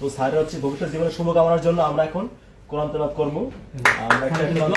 তো স্যারের হচ্ছে ভবিষ্যৎ জীবনের শুভকামনার জন্য আমরা এখন কোরআন তেলাওয়াত করব আমরা একটা কোরআন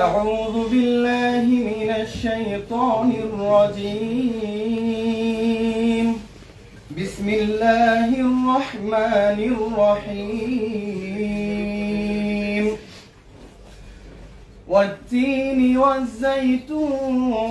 أعوذ بالله من الشيطان الرجيم بسم الله الرحمن الرحيم والتين والزيتون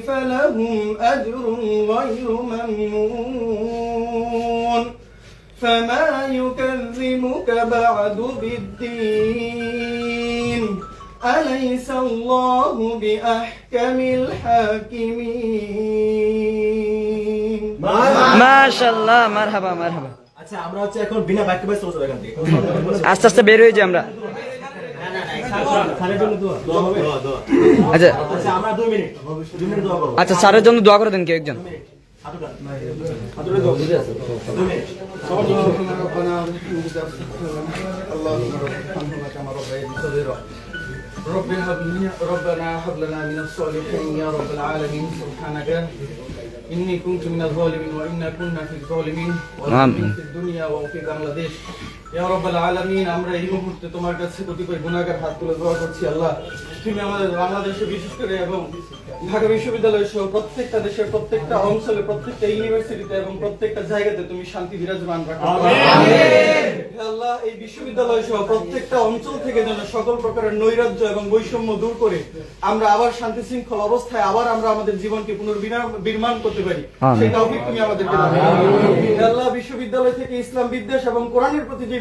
فلهم أجر غير ممنون فما يكذبك بعد بالدين أليس الله بأحكم الحاكمين মাশাল্লাহ মারহাবা মারহাবা আচ্ছা আমরা হচ্ছে এখন বিনা বাক্য ব্যস্ত চলে এখান থেকে আস্তে আস্তে বের হয়ে যাই আমরা আচ্ছা আচ্ছা আমরা দুই মিনিট দুই মিনিট দোয়া করবো আচ্ছা স্যারের জন্য দোয়া করে দেন কেউ একজন হাঁটুটা হাঁটুটা দোয়া দুই মিনিট اللهم ربنا ولك اللهم ارحمهما كما ربياني صغيرا رب هب لنا ربنا هب لنا من الصالحين يا رب العالمين سبحانك إني كنت من الظالمين وإنا كنا في الظالمين آمين. في الدنيا وفي বাংলাদেশ ইয়া রব্বাল আলামিন আমরা এই মুহূর্তে তোমার কাছে কতিপয় গুনাহগার হাত তুলে দোয়া করছি আল্লাহ তুমি আমাদের বাংলাদেশে বিশেষ করে এবং ঢাকা বিশ্ববিদ্যালয় সহ প্রত্যেকটা দেশের প্রত্যেকটা অঞ্চলে প্রত্যেকটা ইউনিভার্সিটিতে এবং প্রত্যেকটা জায়গাতে তুমি শান্তি বিরাজমান রাখো। আল্লাহ এই বিশ্ববিদ্যালয় সহ প্রত্যেকটা অঞ্চল থেকে যেন সকল প্রকারের নৈরাজ্য এবং বৈষম্য দূর করে আমরা আবার শান্তি শৃঙ্খল অবস্থায় আবার আমরা আমাদের জীবনকে পুনর্বিনির্মাণ করতে পারি। সেই তৌফিক তুমি আমাদেরকে দাও আল্লাহ বিশ্ববিদ্যালয় থেকে ইসলাম বিদ্বেষ এবং কোরআনের প্রতি যে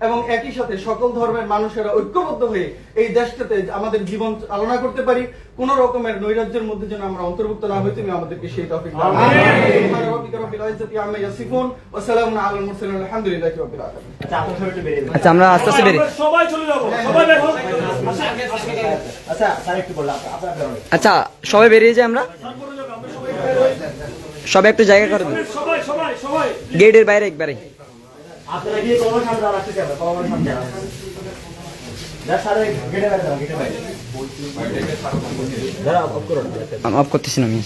এবং একই সাথে সকল ধর্মের মানুষেরা ঐক্যবদ্ধ হয়ে এই দেশটাতে আমাদের জীবন চালনা করতে পারি। কোন রকমের নৈরাজ্যের মধ্যে যেন আমরা অন্তর্ভুক্ত না হই তুমি আমাদেরকে সেই আলামিন আচ্ছা সবাই একটু বেরিয়ে আচ্ছা আমরা আস্তে আস্তে বেরি সবাই চলে যাব সবাই আচ্ছা আচ্ছা সবাই বেরিয়ে যাই আমরা? সবাই একটু জায়গা করে দেন। সবাই সবাই সবাই। গেটের বাইরে একবারে। আপনারা গিয়ে কলমের সামনে দাঁড়া আমি অফ করতেছি না আমি